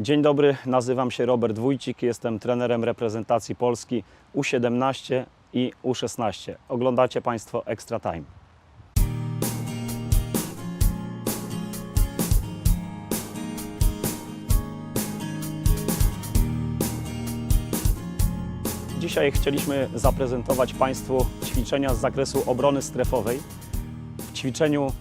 Dzień dobry, nazywam się Robert Wójcik, jestem trenerem reprezentacji Polski U17 i U16. Oglądacie Państwo Extra Time. Dzisiaj chcieliśmy zaprezentować Państwu ćwiczenia z zakresu obrony strefowej. W ćwiczeniu,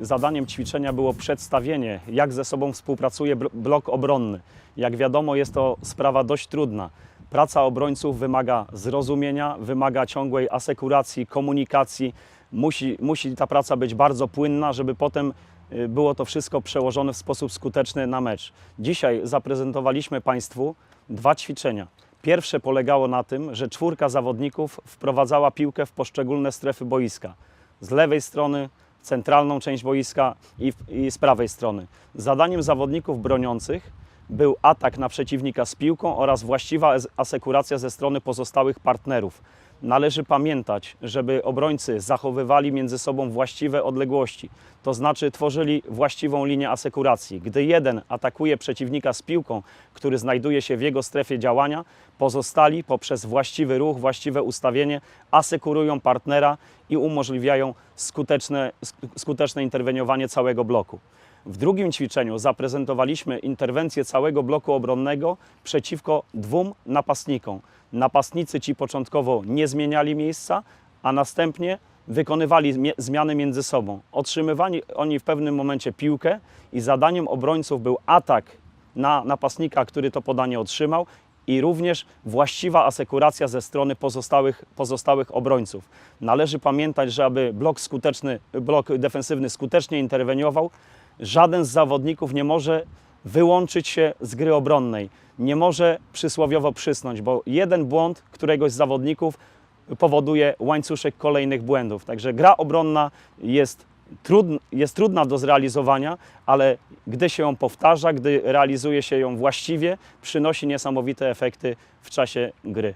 zadaniem ćwiczenia było przedstawienie, jak ze sobą współpracuje bl- blok obronny. Jak wiadomo, jest to sprawa dość trudna. Praca obrońców wymaga zrozumienia, wymaga ciągłej asekuracji, komunikacji. Musi, musi ta praca być bardzo płynna, żeby potem y, było to wszystko przełożone w sposób skuteczny na mecz. Dzisiaj zaprezentowaliśmy Państwu dwa ćwiczenia. Pierwsze polegało na tym, że czwórka zawodników wprowadzała piłkę w poszczególne strefy boiska. Z lewej strony centralną część boiska i, i z prawej strony. Zadaniem zawodników broniących był atak na przeciwnika z piłką oraz właściwa asekuracja ze strony pozostałych partnerów. Należy pamiętać, żeby obrońcy zachowywali między sobą właściwe odległości, to znaczy tworzyli właściwą linię asekuracji. Gdy jeden atakuje przeciwnika z piłką, który znajduje się w jego strefie działania, pozostali poprzez właściwy ruch, właściwe ustawienie asekurują partnera i umożliwiają skuteczne, sk- skuteczne interweniowanie całego bloku. W drugim ćwiczeniu zaprezentowaliśmy interwencję całego bloku obronnego przeciwko dwóm napastnikom. Napastnicy ci początkowo nie zmieniali miejsca, a następnie wykonywali zmiany między sobą. Otrzymywali oni w pewnym momencie piłkę i zadaniem obrońców był atak na napastnika, który to podanie otrzymał i również właściwa asekuracja ze strony pozostałych, pozostałych obrońców. Należy pamiętać, że aby blok skuteczny, blok defensywny skutecznie interweniował, żaden z zawodników nie może wyłączyć się z gry obronnej. Nie może przysłowiowo przysnąć, bo jeden błąd któregoś z zawodników powoduje łańcuszek kolejnych błędów. Także gra obronna jest, jest trudna do zrealizowania, ale gdy się ją powtarza, gdy realizuje się ją właściwie, przynosi niesamowite efekty w czasie gry.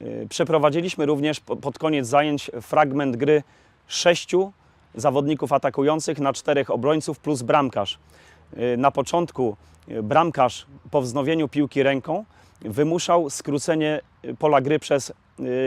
Yy, Przeprowadziliśmy również po- pod koniec zajęć fragment gry sześciu zawodników atakujących na czterech obrońców plus bramkarz. Yy, Na początku yy, bramkarz po wznowieniu piłki ręką wymuszał skrócenie yy, pola gry przez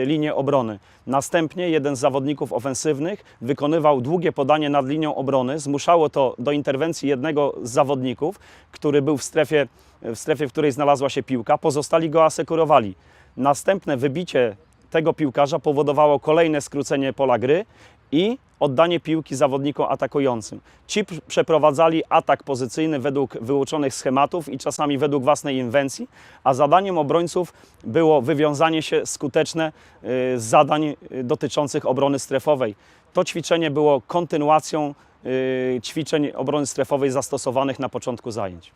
linię obrony. Następnie jeden z zawodników ofensywnych wykonywał długie podanie nad linią obrony. Zmuszało to do interwencji jednego z zawodników, który był w strefie, w strefie, w której znalazła się piłka. Pozostali go asekurowali. Następne wybicie tego piłkarza powodowało kolejne skrócenie pola gry i oddanie piłki zawodnikom atakującym. Ci pr- przeprowadzali atak pozycyjny według wyuczonych schematów i czasami według własnej inwencji, a zadaniem obrońców było wywiązanie się skuteczne y, z zadań y, dotyczących obrony strefowej. To ćwiczenie było kontynuacją y, ćwiczeń obrony strefowej zastosowanych na początku zajęć.